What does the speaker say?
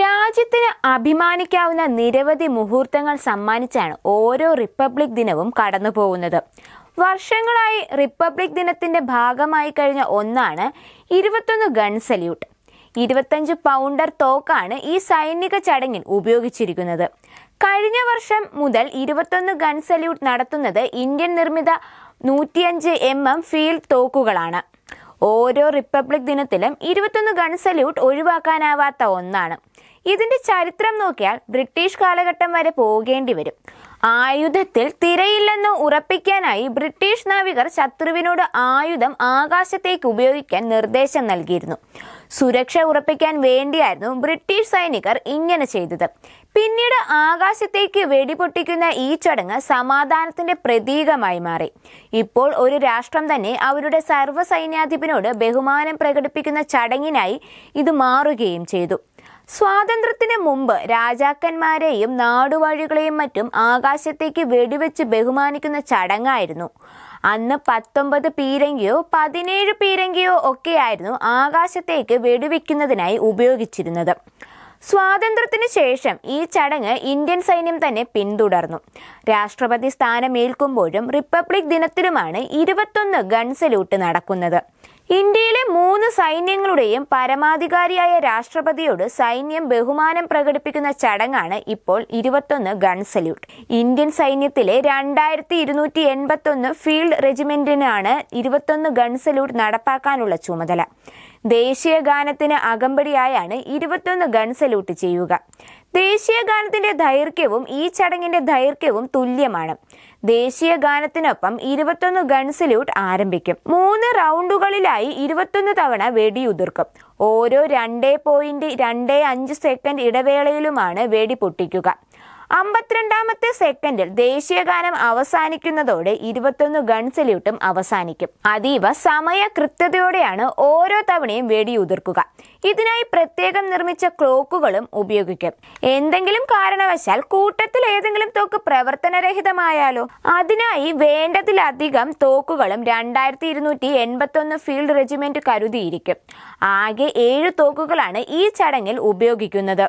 രാജ്യത്തിന് അഭിമാനിക്കാവുന്ന നിരവധി മുഹൂർത്തങ്ങൾ സമ്മാനിച്ചാണ് ഓരോ റിപ്പബ്ലിക് ദിനവും കടന്നുപോകുന്നത്. വർഷങ്ങളായി റിപ്പബ്ലിക് ദിനത്തിന്റെ ഭാഗമായി കഴിഞ്ഞ ഒന്നാണ് ഇരുപത്തൊന്ന് ഗൺ സല്യൂട്ട്. ഇരുപത്തഞ്ച് പൗണ്ടർ തോക്കാണ് ഈ സൈനിക ചടങ്ങിൽ ഉപയോഗിച്ചിരിക്കുന്നത്. കഴിഞ്ഞ വർഷം മുതൽ ഇരുപത്തൊന്ന് ഗൺ സല്യൂട്ട് നടത്തുന്നത് ഇന്ത്യൻ നിർമ്മിത നൂറ്റിയഞ്ച് എം എം ഫീൽഡ് തോക്കുകളാണ്. ഓരോ റിപ്പബ്ലിക് ദിനത്തിലും ഇരുപത്തൊന്ന് ഗൺ സല്യൂട്ട് ഒഴിവാക്കാനാവാത്ത ഒന്നാണ്. ഇതിന്റെ ചരിത്രം നോക്കിയാൽ ബ്രിട്ടീഷ് കാലഘട്ടം വരെ പോകേണ്ടി വരും. ആയുധത്തിൽ തിരയില്ലെന്ന് ഉറപ്പിക്കാനായി ബ്രിട്ടീഷ് നാവികർ ശത്രുവിനോട് ആയുധം ആകാശത്തേക്ക് ഉപയോഗിക്കാൻ നിർദ്ദേശം നൽകിയിരുന്നു. സുരക്ഷ ഉറപ്പിക്കാൻ വേണ്ടിയായിരുന്നു ബ്രിട്ടീഷ് സൈനികർ ഇങ്ങനെ ചെയ്തത്. പിന്നീട് ആകാശത്തേക്ക് വെടിപൊട്ടിക്കുന്ന ഈ ചടങ്ങ് സമാധാനത്തിന്റെ പ്രതീകമായി മാറി. ഇപ്പോൾ ഒരു രാഷ്ട്രം തന്നെ അവരുടെ സർവസൈന്യാധിപനോട് ബഹുമാനം പ്രകടിപ്പിക്കുന്ന ചടങ്ങിനായി ഇത് മാറുകയും ചെയ്തു. സ്വാതന്ത്ര്യത്തിന് മുമ്പ് രാജാക്കന്മാരെയും നാടുവാഴികളെയും മറ്റും ആകാശത്തേക്ക് വെടിവെച്ച് ബഹുമാനിക്കുന്ന ചടങ്ങായിരുന്നു. അന്ന് പത്തൊമ്പത് പീരങ്കിയോ പതിനേഴ് പീരങ്കിയോ ഒക്കെയായിരുന്നു ആകാശത്തേക്ക് വെടിവെക്കുന്നതിനായി ഉപയോഗിച്ചിരുന്നത്. സ്വാതന്ത്ര്യത്തിന് ശേഷം ഈ ചടങ്ങ് ഇന്ത്യൻ സൈന്യം തന്നെ പിന്തുടർന്നു. രാഷ്ട്രപതി സ്ഥാനമേൽക്കുമ്പോഴും റിപ്പബ്ലിക് ദിനത്തിലുമാണ് ഇരുപത്തൊന്ന് ഗൺ സല്യൂട്ട് നടക്കുന്നത്. ഇന്ത്യയിലെ സൈന്യങ്ങളുടെയും പരമാധികാരിയായ രാഷ്ട്രപതിയോട് സൈന്യം ബഹുമാനം പ്രകടിപ്പിക്കുന്ന ചടങ്ങാണ് ഇപ്പോൾ ഇരുപത്തൊന്ന് ഗൺ സല്യൂട്ട്. ഇന്ത്യൻ സൈന്യത്തിലെ രണ്ടായിരത്തി ഇരുന്നൂറ്റി എൺപത്തൊന്ന് ഫീൽഡ് റെജിമെന്റിനാണ് ഇരുപത്തൊന്ന് ഗൺ സല്യൂട്ട് നടപ്പാക്കാനുള്ള ചുമതല. ദേശീയ ഗാനത്തിന് അകമ്പടിയായാണ് ഇരുപത്തൊന്ന് ഗൺ സല്യൂട്ട് ചെയ്യുക. ദേശീയ ഗാനത്തിന്റെ ദൈർഘ്യവും ഈ ചടങ്ങിന്റെ ദൈർഘ്യവും തുല്യമാണ്. ദേശീയ ഗാനത്തിനൊപ്പം ഇരുപത്തൊന്ന് ഗൺ സല്യൂട്ട് ആരംഭിക്കും. മൂന്ന് റൗണ്ടുകളിലായി ഇരുപത്തൊന്ന് തവണ വെടിയുതിർക്കും. ഓരോ രണ്ടേ പോയിന്റ് രണ്ടേ അഞ്ച് സെക്കൻഡ് ഇടവേളയിലുമാണ് വെടി പൊട്ടിക്കുക. അമ്പത്തിരണ്ടാമത്തെ സെക്കൻഡിൽ ദേശീയഗാനം അവസാനിക്കുന്നതോടെ ഇരുപത്തൊന്ന് ഗൺ സല്യൂട്ടും അവസാനിക്കും. അതീവ സമയ കൃത്യതയോടെയാണ് ഓരോ തവണയും വെടിയുതിർക്കുക. ഇതിനായി പ്രത്യേകം നിർമ്മിച്ച ക്ലോക്കുകളും ഉപയോഗിക്കും. എന്തെങ്കിലും കാരണവശാൽ കൂട്ടത്തിൽ ഏതെങ്കിലും തോക്ക് പ്രവർത്തനരഹിതമായാലോ അതിനായി വേണ്ടതിലധികം തോക്കുകളും രണ്ടായിരത്തി ഇരുന്നൂറ്റി എൺപത്തൊന്ന് ഫീൽഡ് റെജിമെന്റ് കരുതിയിരിക്കും. ആകെ ഏഴ് തോക്കുകളാണ് ഈ ചടങ്ങിൽ ഉപയോഗിക്കുന്നത്.